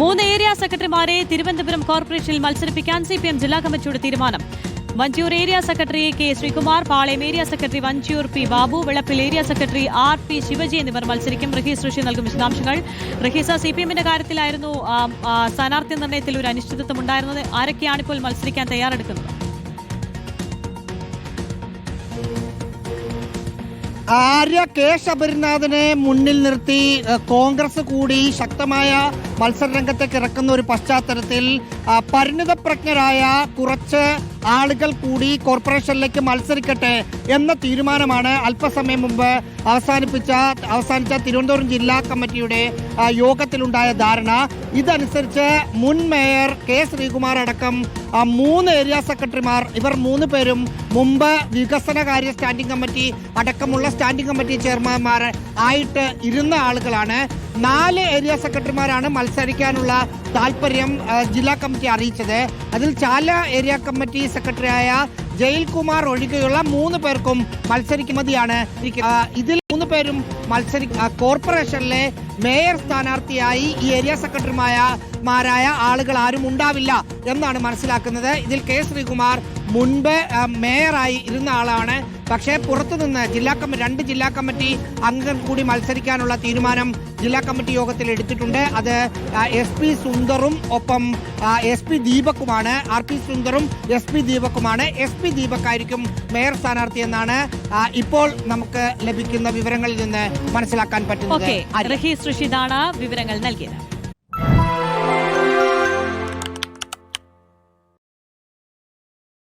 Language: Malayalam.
മൂന്ന് ഏരിയ സെക്രട്ടറിമാരെ തിരുവനന്തപുരം കോർപ്പറേഷനിൽ മത്സരിപ്പിക്കാൻ സി ജില്ലാ കമ്മിറ്റിയുടെ തീരുമാനം. Vanchiyoor area secretary K Sreekumar Palayam area secretary Vanchiyoor P Babu Vilappil area secretary R P Shivaji എന്നിവർ മത്സരിക്കും. റഹീസ് ഋഷി നൽകും വിശദാംശങ്ങൾ. റഹീസ സി പി എമ്മിന്റെ കാര്യത്തിലായിരുന്നു സ്ഥാനാർത്ഥി നിർണയത്തിൽ ഒരു അനിശ്ചിതത്വം ഉണ്ടായിരുന്നത്. ആരൊക്കെയാണ് ഇപ്പോൾ മത്സരിക്കാൻ തയ്യാറെടുക്കുന്നത്? ആര്യ കെ മുന്നിൽ നിർത്തി കോൺഗ്രസ് കൂടി ശക്തമായ മത്സര രംഗത്തേക്ക് ഇറക്കുന്ന ഒരു പശ്ചാത്തലത്തിൽ പരിണിതപ്രജ്ഞരായ കുറച്ച് ആളുകൾ കൂടി കോർപ്പറേഷനിലേക്ക് മത്സരിക്കട്ടെ എന്ന തീരുമാനമാണ് അല്പസമയം മുമ്പ് അവസാനിപ്പിച്ച അവസാനിച്ച തിരുവനന്തപുരം ജില്ലാ കമ്മിറ്റിയുടെ യോഗത്തിലുണ്ടായ ധാരണ. ഇതനുസരിച്ച് മുൻ മേയർ കെ ശ്രീകുമാർ അടക്കം മൂന്ന് ഏരിയ സെക്രട്ടറിമാർ ഇവർ മൂന്ന് പേരും മുമ്പ് വികസനകാര്യ സ്റ്റാൻഡിംഗ് കമ്മിറ്റി അടക്കമുള്ള സ്റ്റാൻഡിംഗ് കമ്മിറ്റി ചെയർമാൻമാർ ആയിട്ട് ഇരുന്ന ആളുകളാണ്. നാല് ഏരിയ സെക്രട്ടറിമാരാണ് മത്സരിക്കാനുള്ള താല്പര്യം ജില്ലാ കമ്മിറ്റി അറിയിച്ചത്. അതിൽ ചാല ഏരിയ കമ്മിറ്റി സെക്രട്ടറിയായ ജയിൽകുമാർ ഒഴികെയുള്ള മൂന്ന് പേർക്കും മത്സരിക്കുമതിയാണ്. ഇതിൽ മൂന്ന് പേരും മത്സരി കോർപ്പറേഷനിലെ മേയർ സ്ഥാനാർത്ഥിയായി ഈ ഏരിയ സെക്രട്ടറിമായ മാരായ ആളുകൾ ആരും ഉണ്ടാവില്ല എന്നാണ് മനസ്സിലാക്കുന്നത്. ഇതിൽ കെ ശ്രീകുമാർ മുൻപ് മേയറായി ഇരുന്ന ആളാണ്. പക്ഷേ പുറത്തുനിന്ന് ജില്ലാ കമ്മിറ്റി രണ്ട് ജില്ലാ കമ്മിറ്റി അംഗം കൂടി മത്സരിക്കാനുള്ള തീരുമാനം ജില്ലാ കമ്മിറ്റി യോഗത്തിൽ എടുത്തിട്ടുണ്ട്. അത് എസ് പി സുന്ദറും ഒപ്പം എസ് പി ദീപക്കുമാണ്. ആർ പി സുന്ദറും എസ് പി ദീപക്കുമാണ്. എസ് പി ദീപക്കായിരിക്കും മേയർ സ്ഥാനാർത്ഥി എന്നാണ് ഇപ്പോൾ നമുക്ക് ലഭിക്കുന്ന വിവരങ്ങളിൽ നിന്ന് മനസ്സിലാക്കാൻ പറ്റുന്നത്. റഹീസ് വിവരങ്ങൾ നൽകിയത്